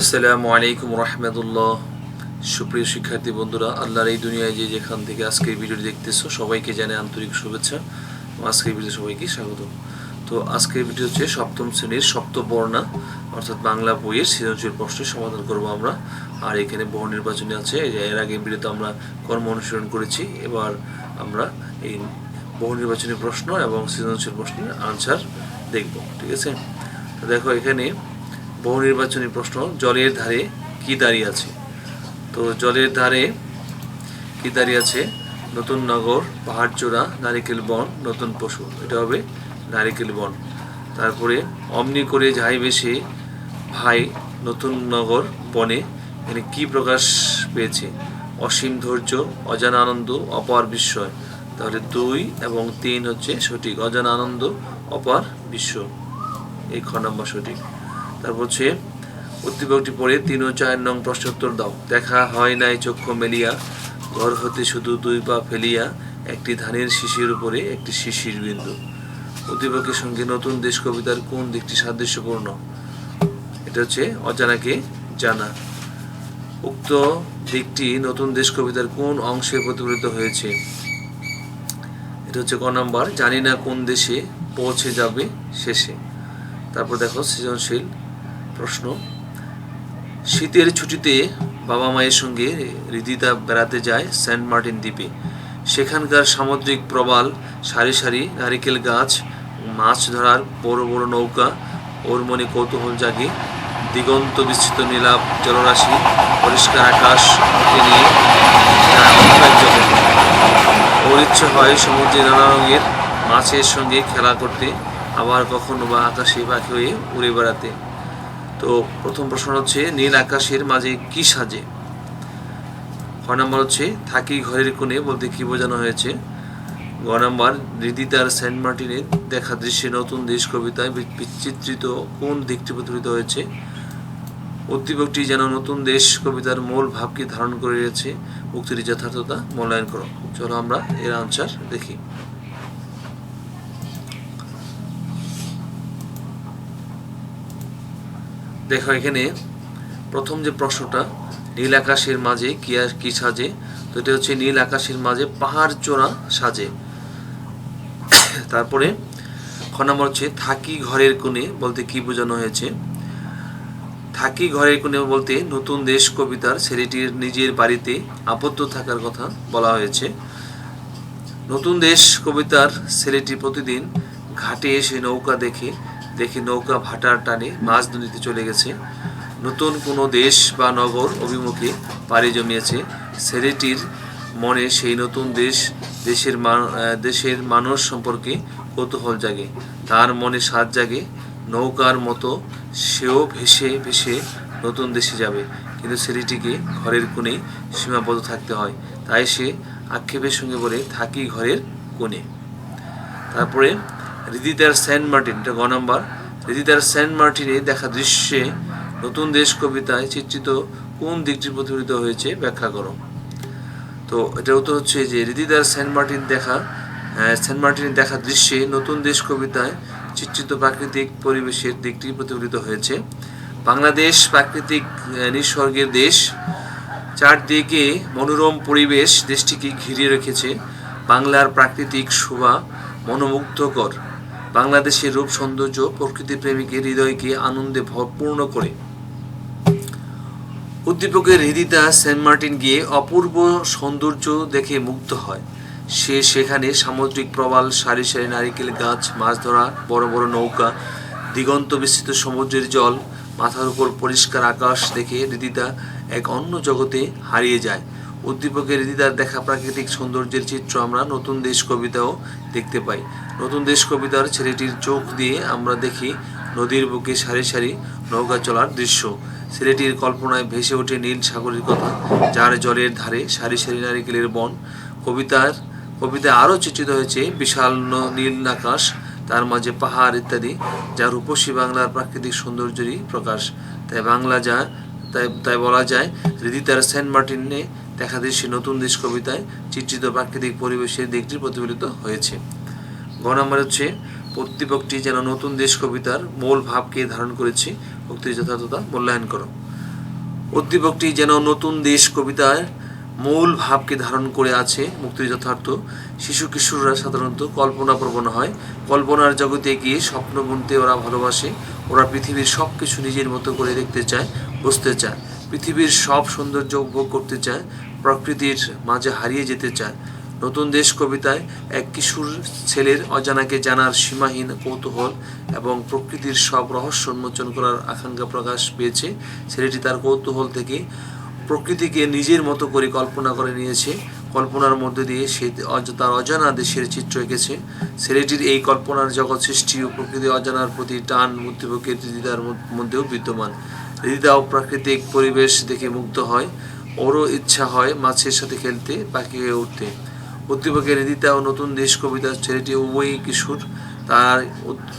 আসসালামু আলাইকুম রহমতুল্লাহ। সুপ্রিয় শিক্ষার্থী বন্ধুরা, আল্লাহর এই দুনিয়ায় যে যেখান থেকে আজকের ভিডিওটি দেখতেছো, সবাইকে জানে আন্তরিক শুভেচ্ছা আজকের ভিডিও সবাইকে স্বাগত। তো আজকের ভিডিও হচ্ছে সপ্তম শ্রেণির সপ্তবর্ণা অর্থাৎ বাংলা বইয়ের সৃজনশীল প্রশ্নের সমাধান করব আমরা। আর এখানে বহু নির্বাচনী আছে এর আগে ভিডিওতে আমরা কর্ম অনুসরণ করেছি, এবার আমরা এই বহু নির্বাচনী প্রশ্ন এবং সৃজনশীল প্রশ্নের আনসার দেখব, ঠিক আছে? দেখো এখানে বহু নির্বাচনী প্রশ্ন, জলের ধারে কি দাঁড়িয়ে আছে? তো জলের ধারে কি দাঁড়িয়ে আছে? নতুন নগর পাহাড় চূড়া নারিকেল বন, নতুন পশু, এটা হবে নারিকেল বন। তারপরে অমনি করে যাই বেশি, ভাই, নতুন নগর, বনে, এখানে কি প্রকাশ পেয়েছে? অসীম ধৈর্য, অজানা আনন্দ, অপার বিস্ময়। তাহলে দুই এবং তিন হচ্ছে সঠিক, অজানা আনন্দ, অপার বিশ্ব এই খ নম্বর সঠিক। তারপর হচ্ছে উদ্দীপকটি পড়ে তিন ও চার নং প্রশ্ন উত্তর দাও। দেখা হয় নাই চক্ষু মেলিয়া, ঘর হতে শুধু দুই পা ফেলিয়া, একটি ধানের শিশির উপরে একটি শিশির বিন্দু। উদ্দীপকের সঙ্গে নতুন দেশ কবিতার কোন দিকটি সাদৃশ্যপূর্ণ? এটা হচ্ছে অজানাকে জানা। উক্ত দিকটি নতুন দেশ কবিতার কোন অংশে প্রতিফলিত হয়েছে? এটা হচ্ছে ক নাম্বার, জানি না কোন দেশে পৌঁছে যাবে শেষে। তারপর দেখো সৃজনশীল প্রশ্ন। শীতের ছুটিতে বাবা মায়ের সঙ্গে রিদিতা বেড়াতে যায় সেন্ট মার্টিন দ্বীপে। সেখানকার সামুদ্রিক প্রবাল, সারি সারি নারিকেল গাছ, মাছ ধরার বড় বড় নৌকা, ওর মনে কৌতূহল জাগে। দিগন্ত বিস্তৃত নীলাভ জলরাশি, পরিষ্কার আকাশ নিয়ে। ওর ইচ্ছে হয় সমুদ্রে নানা রঙের মাছের সঙ্গে খেলা করতে, আবার কখনো বা আকাশে পাখি হয়ে উড়ে বেড়াতে। তো প্রথম প্রশ্ন হচ্ছে, নীল আকাশের মাঝে কি সাজে? খ নম্বর হচ্ছে, থাকি ঘরের কোণে বলতে কি বোঝানো হয়েছে? গ নম্বর হৃদিতার সেন্ট মার্টিনের দেখা দৃশ্যে নতুন দেশ কবিতায় বিচিত্রিত কোন দিকটি প্রতিফলিত হয়েছে? উদ্দীপকটি যেন নতুন দেশ কবিতার মূল ভাবকে ধারণ করে রয়েছে উক্তির যথার্থতা মূল্যায়ন করো। চলো আমরা এর আনসার দেখি। দেখো, এখানে প্রথম যে প্রশ্নটা, নীল আকাশের মাঝে কি আর কি সাজে? তো এটা হচ্ছে নীল আকাশের মাঝে পাহাড় চোরা সাজে। তারপরে খ নম্বর হচ্ছে, থাকি ঘরের কোণে বলতে কি বোঝানো হয়েছে? থাকি ঘরের কোণে বলতে নতুন দেশ কবিতার ছেলেটির নিজের বাড়িতে আবদ্ধ থাকার কথা বলা হয়েছে। নতুন দেশ কবিতার ছেলেটি প্রতিদিন ঘাটে এসে নৌকা দেখে দেখে নৌকা ভাটার টানে মাছ নদীতে চলে গেছে। নতুন কোনো দেশ বা নগর অভিমুখে পাড়ি জমিয়েছে। ছেলেটির মনে সেই নতুন দেশ, দেশের দেশের মানুষ সম্পর্কে কৌতূহল জাগে। তার মনে সাজ জাগে, নৌকার মতো সেও ভেসে ভেসে নতুন দেশে যাবে। কিন্তু ছেলেটিকে ঘরের কোণে সীমাবদ্ধ থাকতে হয়। তাই সে আক্ষেপের সঙ্গে বলে, থাকি ঘরের কোণে। তারপরে হৃদিতার সেন্ট মার্টিন, এটা গ নম্বর। হৃদিতার সেন্ট মার্টিনে দেখা দৃশ্যে নতুন দেশ কবিতায় চিত্রিত কোন দিকটি প্রতিফলিত হয়েছে ব্যাখ্যা করো। তো এটা উত্তর হচ্ছে যে হৃদিদার সেন্ট মার্টিন দেখা সেন্ট মার্টিনের দেখা দৃশ্যে নতুন দেশ কবিতায় চিত্রিত প্রাকৃতিক পরিবেশের দিকটি প্রতিফলিত হয়েছে। বাংলাদেশ প্রাকৃতিক নিসর্গের দেশ। চারদিকে মনোরম পরিবেশ দেশটিকে ঘিরে রেখেছে। বাংলার প্রাকৃতিক শোভা মনোমুগ্ধকর। বাংলাদেশের রূপ, সৌন্দর্য, প্রকৃতি প্রেমিকের হৃদয়কে আনন্দে ভরপূর্ণ করে। উদ্দীপকের হৃদিতা সেন্ট মার্টিন গিয়ে অপূর্ব সৌন্দর্য দেখে মুগ্ধ হয়। সে সেখানে সামুদ্রিক প্রবাল, সারি সারি নারিকেল গাছ, মাছ ধরা, বড় বড় নৌকা, দিগন্ত বিস্তৃত সমুদ্রের জল, মাথার উপর পরিষ্কার আকাশ দেখে হৃদিতা এক অন্য জগতে হারিয়ে যায়। উদ্দীপকের হৃদিতার দেখা প্রাকৃতিক সৌন্দর্যের চিত্র আমরা নতুন দেশ কবিতাও দেখতে পাই। নতুন দেশ কবিতার ছেলেটির চোখ দিয়ে আমরা দেখি নদীর বুকে সারি সারি নৌকা চলার দৃশ্য। ছেলেটির কল্পনায় ভেসে ওঠে নীল সাগরের কথা, যার জলের ধারে সারি সারি নারিকেলের বন। কবিতার কবিতায় আরও চিত্রিত হয়েছে বিশাল নীল আকাশ, তার মাঝে পাহাড় ইত্যাদি, যা রূপসী বাংলার প্রাকৃতিক সৌন্দর্যেরই প্রকাশ। তাই বাংলা যা, তাই তাই বলা যায় হৃদিতার সেন্ট মার্টিনে দেখা দৃশ্যে নতুন দেশ কবিতায় চিত্রিত প্রাকৃতিক পরিবেশের দিকটি প্রতিফলিত হয়েছে। গ নম্বর হচ্ছে প্রতিপকটি যেন নতুন দেশ কবিতার মূল ভাবকে ধারণ করেছে। উক্তির যথার্থতা মূল্যায়ন করো। উদ্দীপকটি যেন নতুন দেশ কবিতায় মূল ভাবকে ধারণ করে আছে মুক্তির যথার্থ। শিশু কিশোররা সাধারণত কল্পনা প্রবণ হয়। কল্পনার জগতে গিয়ে স্বপ্ন বুনতে ওরা ভালোবাসে। ওরা পৃথিবীর সব কিছু নিজের মতো করে দেখতে চায়, বুঝতে চায়। পৃথিবীর সব সৌন্দর্য উপভোগ করতে চায়। প্রকৃতির মাঝে হারিয়ে যেতে চায়। নতুন দেশ কবিতায় এক কিশোর ছেলের অজানাকে জানার সীমাহীন কৌতূহল এবং প্রকৃতির সব রহস্য উন্মোচন করার আকাঙ্ক্ষা প্রকাশ পেয়েছে। ছেলেটি তার কৌতূহল থেকে প্রকৃতিকে নিজের মতো করে কল্পনা করে নিয়েছে। কল্পনার মধ্যে দিয়ে সে তার অজানা দেশের চিত্র এঁকেছে। ছেলেটির এই কল্পনার জগৎ সৃষ্টি ও প্রকৃতি অজানার প্রতি টান বুদ্ধিপক্ষের হৃদিদার মধ্যেও বিদ্যমান। হৃদিদাও প্রাকৃতিক পরিবেশ দেখে মুগ্ধ হয়। ওরও ইচ্ছা হয় মাছের সাথে খেলতে, পাখি হয়ে উঠতে। উদ্দীপকের হৃদিতা ও নতুন দেশ কবিতা ছেলেটি উভয়ই কিশোর। তার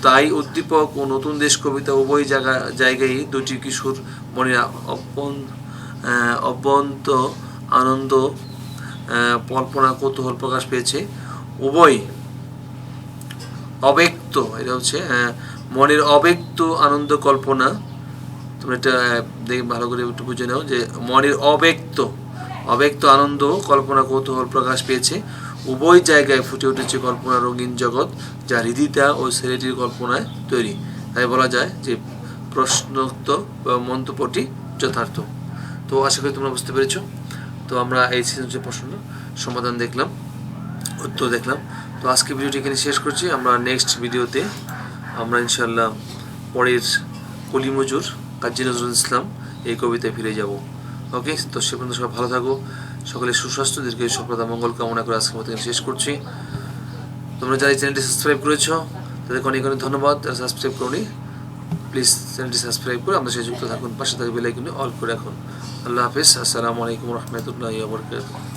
তাই উদ্দীপক ও নতুন দেশ কবিতা উভয় জায়গা জায়গায় দুটি কিশোর মনে অব্যন্ত আনন্দ কল্পনা, কৌতূহল প্রকাশ পেয়েছে। উভয় অব্যক্ত, এটা হচ্ছে মনের অব্যক্ত আনন্দ কল্পনা। তোমরা এটা দেখে ভালো করে একটু বুঝে নাও যে মনের অব্যক্ত অব্যক্ত আনন্দ, কল্পনা, কৌতূহল প্রকাশ পেয়েছে। উভয় জায়গায় ফুটে উঠেছে কল্পনা রঙিন জগৎ, যা হৃদিতা ও ছেলেটির কল্পনায় তৈরি। তাই বলা যায় যে প্রশ্নোক্ত বা মন্তব্যটি যথার্থ। তো আশা করি তোমরা বুঝতে পেরেছ। তো আমরা এই সৃজনশীল প্রশ্ন সমাধান দেখলাম, উত্তর দেখলাম। তো আজকে ভিডিওটি এখানে শেষ করছি। আমরা নেক্সট ভিডিওতে আমরা ইনশাল্লাহ পরের কলিমজুর, কাজী নজরুল ইসলাম এই কবিতায় ফিরে যাব। ওকে তো সে পর্যন্ত সবাই ভালো থাকো। সকলে সুস্বাস্থ্য, দীর্ঘ সফলতা মঙ্গল কামনা করে আজকের মতো শেষ করছি। তোমরা যারা চ্যানেলটি সাবস্ক্রাইব করেছ, তাদেরকে অনেক অনেক ধন্যবাদ। যারা সাবস্ক্রাইব করনি প্লিজ চ্যানেলটি সাবস্ক্রাইব করে আমাদের সাথে যুক্ত থাকুন। পাশে থাকবে বেলাইকনে অল করে রাখুন। আল্লাহ হাফিজ। আসসালামু আলাইকুম রহমতুল্লাহ বরকাত